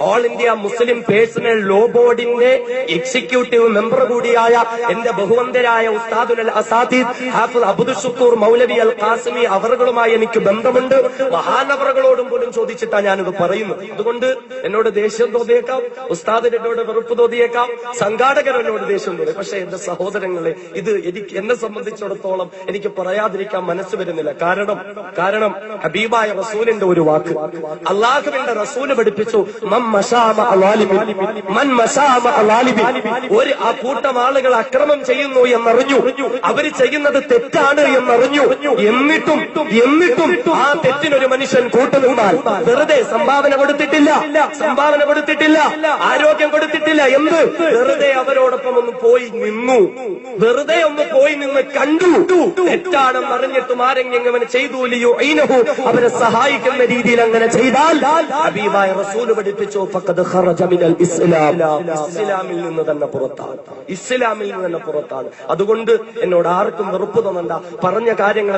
All India Muslim personal law ബോർഡിന്റെ executive member കൂടിയായ എന്റെ ബഹുവന്തരായ ഉസ്താദുൽ അസാദിദ് ഹാഫിദ് അബ്ദുൽ മൗലവി അൽ ഖാസിമി അവറുകളുമായി എനിക്ക് ബന്ധമുണ്ട്. മഹാനവറുകളോടും പോലും ചോദിച്ചിട്ടാണ് ഞാനിത് പറയുന്നത്. അതുകൊണ്ട് എന്നോട് ദേഷ്യം തോന്നിയേക്കാം. ഉസ്താദിന് എന്നോട് വെറുപ്പ് തോന്നിയേക്കാം. സംഘാടകർ എന്നോട് ദേഷ്യം തോന്നി പക്ഷെ എന്റെ സഹോദരങ്ങളെ ഇത് എനിക്ക് എന്നെ സംബന്ധിച്ചിടത്തോളം എനിക്ക് പറയാതിരിക്കാൻ മനസ്സ് വരുന്നില്ല. കാരണം കാരണം ഹബീബായ റസൂലിന്റെ ഒരു വാക്ക്. അള്ളാഹുവിന്റെ റസൂൽ പഠിപ്പിച്ചു ഒരു ആ കൂട്ടം ആളുകൾ അക്രമം ചെയ്യുന്നു എന്നറിഞ്ഞു. അവർ ചെയ്യുന്നത് തെറ്റാണ് എന്നറിഞ്ഞു. എന്നിട്ടും എന്നിട്ടും ആ തെറ്റിനൊരു മനുഷ്യൻ കൂട്ടുനിന്നാൽ വെറുതെ സംഭാവന കൊടുത്തിട്ടില്ല. സംഭാവന കൊടുത്തിട്ടില്ല. ആരോഗ്യം കൊടുത്തിട്ടില്ല. എന്ത്? വെറുതെ അവരോടൊപ്പം ഒന്ന് പോയി നിന്നു. വെറുതെ ഒന്ന് പോയി നിന്ന് കണ്ടു. തെറ്റാണെന്ന് അറിഞ്ഞിട്ടും ആരെങ്കിലും അവന് ചെയ്തു. അവനെ സഹായിക്കുന്ന രീതിയിൽ അങ്ങനെ ചെയ്താൽ ഹബീബായ റസൂൽ പഠിപ്പിച്ചു ഇസ്ലാം. ഇസ്ലാമിൽ നിന്ന് തന്നെ പുറത്താണ്. ഇസ്ലാമിൽ നിന്ന് തന്നെ പുറത്താണ്. അതുകൊണ്ട് എന്നോട് ആർക്കും വെറുപ്പ് തോന്നണ്ട. പറഞ്ഞ കാര്യങ്ങൾ